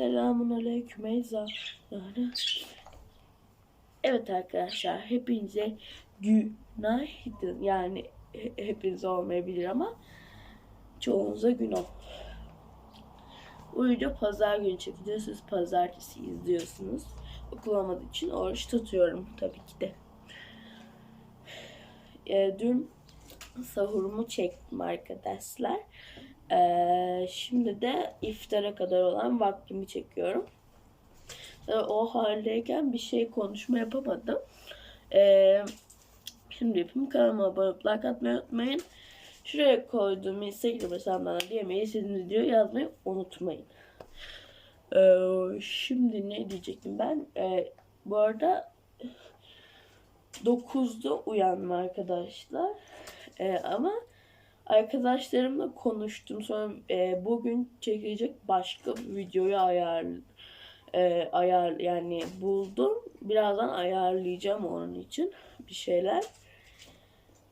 Selamun aleyküm Eyza. Evet arkadaşlar hepinize günaydın. Yani he- hepinize olmayabilir ama çoğunuza gün ol. Bu video pazar günü çekiliyor. Siz pazartesi izliyorsunuz. Okul olmadığı için oruç tutuyorum tabii ki de. Ee, dün sahurumu çektim arkadaşlar. Ee, şimdi de iftara kadar olan vaktimi çekiyorum. Ee, o haldeyken bir şey konuşma yapamadım. Ee, şimdi yapayım. Kanalıma abone olup like atmayı unutmayın. Şuraya koyduğum Instagram hesabından diyemeyi istediğiniz video yazmayı unutmayın. Ee, şimdi ne diyecektim ben? Ee, bu arada 9'da uyandım arkadaşlar. Ee, ama arkadaşlarımla konuştum. Sonra e, bugün çekilecek başka bir videoyu ayar e, ayar yani buldum. Birazdan ayarlayacağım onun için bir şeyler.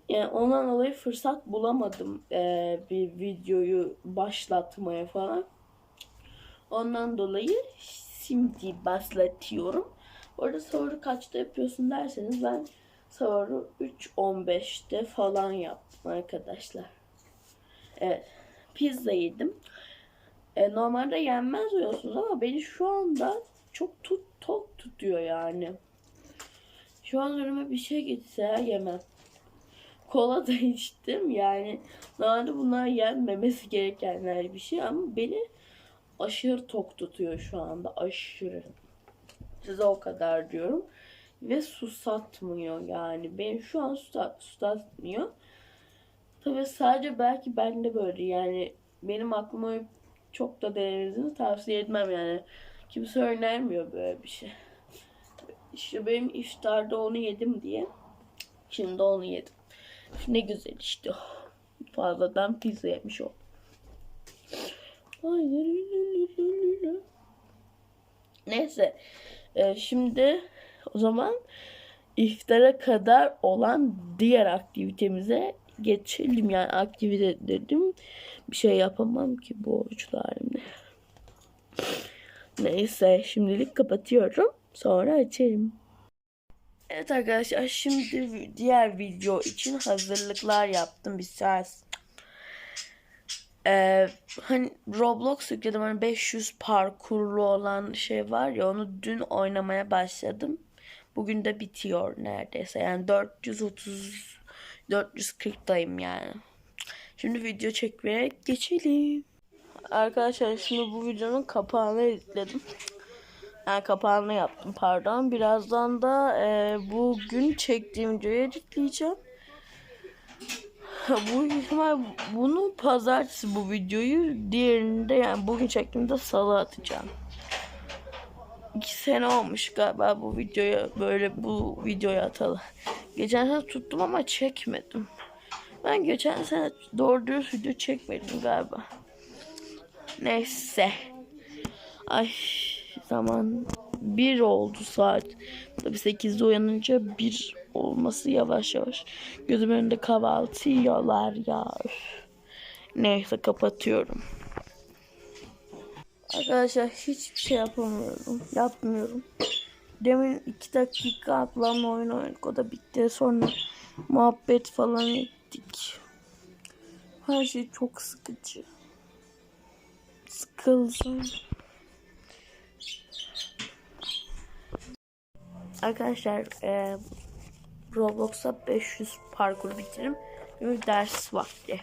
Yani ondan dolayı fırsat bulamadım e, bir videoyu başlatmaya falan. Ondan dolayı şimdi başlatıyorum. Orada sahuru kaçta yapıyorsun derseniz ben sahuru 3.15'te falan yaptım arkadaşlar. Evet. Pizza yedim. E, normalde yenmez diyorsunuz ama beni şu anda çok tut tok tutuyor yani. Şu an önüme bir şey geçse yemem. Kola da içtim yani normalde bunlar yenmemesi gerekenler bir şey ama beni aşırı tok tutuyor şu anda aşırı. Size o kadar diyorum. Ve susatmıyor yani. Beni şu an susat, susatmıyor. Tabii sadece belki ben de böyle yani benim aklıma çok da denemenizi tavsiye etmem yani. Kimse önermiyor böyle bir şey. İşte benim iftarda onu yedim diye. Şimdi onu yedim. Ne güzel işte. Fazladan pizza yemiş oldum. Neyse. Ee, şimdi o zaman iftara kadar olan diğer aktivitemize geçelim. Yani aktivite dedim. Bir şey yapamam ki halimde. Neyse şimdilik kapatıyorum. Sonra açarım. Evet arkadaşlar şimdi diğer video için hazırlıklar yaptım bir saat. Ee, hani Roblox yükledim hani 500 parkurlu olan şey var ya onu dün oynamaya başladım. Bugün de bitiyor neredeyse. Yani 430 440'dayım yani. Şimdi video çekmeye geçelim. Arkadaşlar şimdi bu videonun kapağını editledim. Yani kapağını yaptım pardon. Birazdan da e, bugün çektiğim videoyu editleyeceğim. Bu ihtimal bunu pazartesi bu videoyu diğerinde yani bugün çektiğimde salı atacağım. İki sene olmuş galiba bu videoya böyle bu videoyu atalı. Geçen sene tuttum ama çekmedim. Ben geçen sene doğru dürüst video çekmedim galiba. Neyse. Ay zaman bir oldu saat. Tabii 8'de uyanınca bir olması yavaş yavaş. Gözüm önünde kahvaltı yiyorlar ya. Neyse kapatıyorum. Arkadaşlar hiçbir şey yapamıyorum. Yapmıyorum. Demin iki dakika ablamla oyun oynadık. O da bitti. Sonra muhabbet falan ettik. Her şey çok sıkıcı. Sıkıldım. Arkadaşlar e, Roblox'a 500 parkur bitirim. Ders vakti.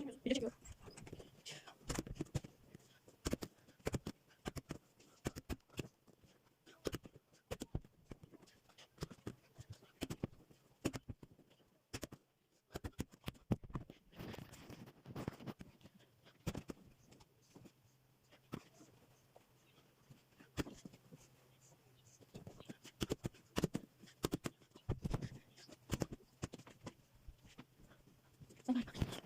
入れてくよ。Oh my God.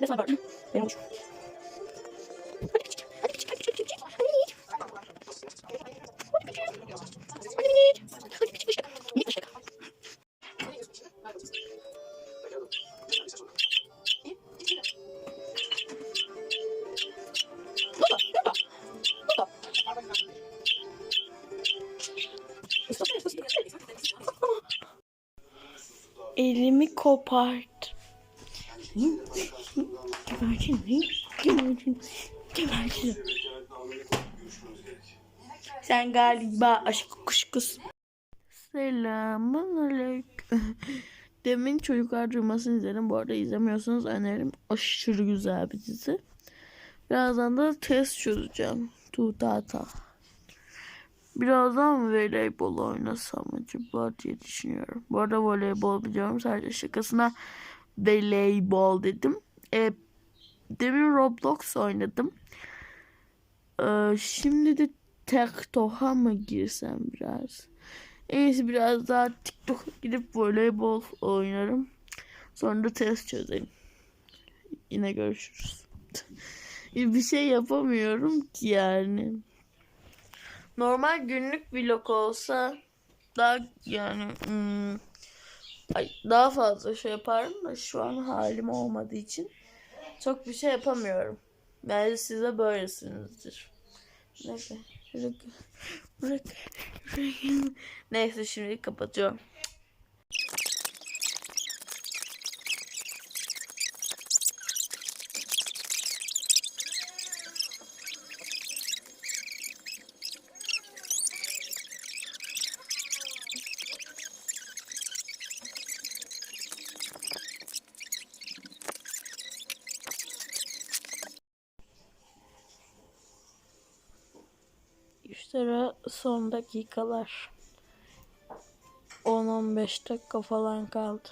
That's my partner. Benim olmuş. Elimi kopart. Gebertin, gebertin, gebertin. Sen galiba aşk kuşkusun. Selamun aleyküm. Demin çocuklar duymasını izledim. Bu arada izlemiyorsanız öneririm. Aşırı güzel bir dizi. Birazdan da test çözeceğim. Tutata. Birazdan voleybol oynasam acaba diye düşünüyorum. Bu arada voleybol biliyorum. Sadece şakasına voleybol dedim. E, demin Roblox oynadım. E, şimdi de TikTok'a mı girsem biraz? En iyisi biraz daha TikTok'a gidip voleybol oynarım. Sonra da test çözelim. Yine görüşürüz. bir şey yapamıyorum ki yani. Normal günlük vlog olsa daha yani hmm, daha fazla şey yaparım da şu an halim olmadığı için çok bir şey yapamıyorum. Bence size böylesinizdir. Neyse. Bırak, bırak, bırak. Neyse şimdi kapatıyorum. İşte son dakikalar. 10-15 dakika falan kaldı.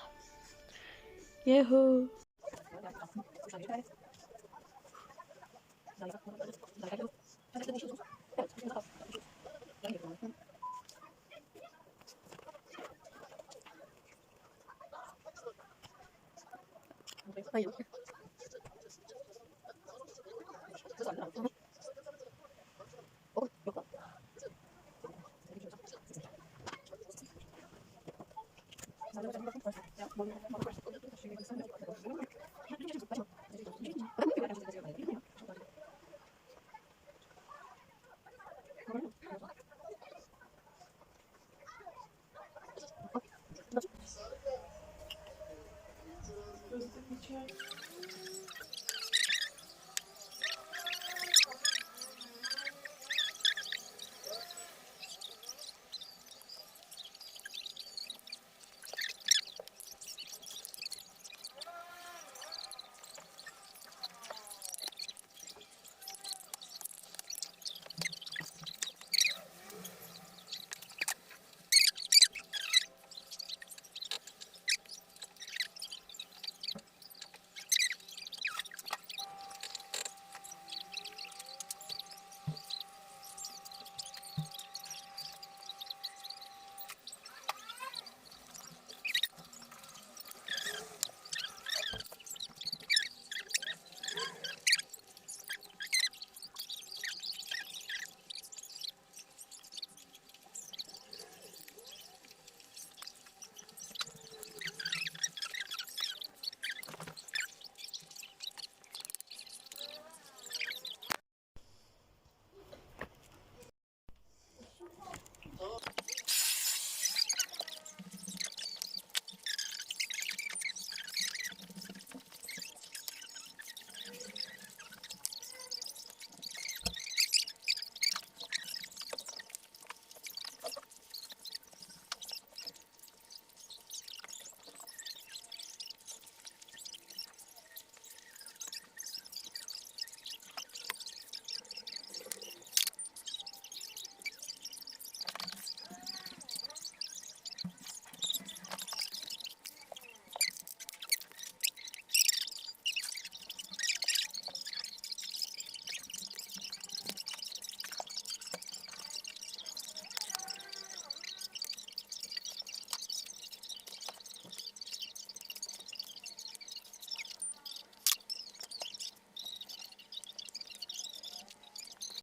Yuhu. Hayır.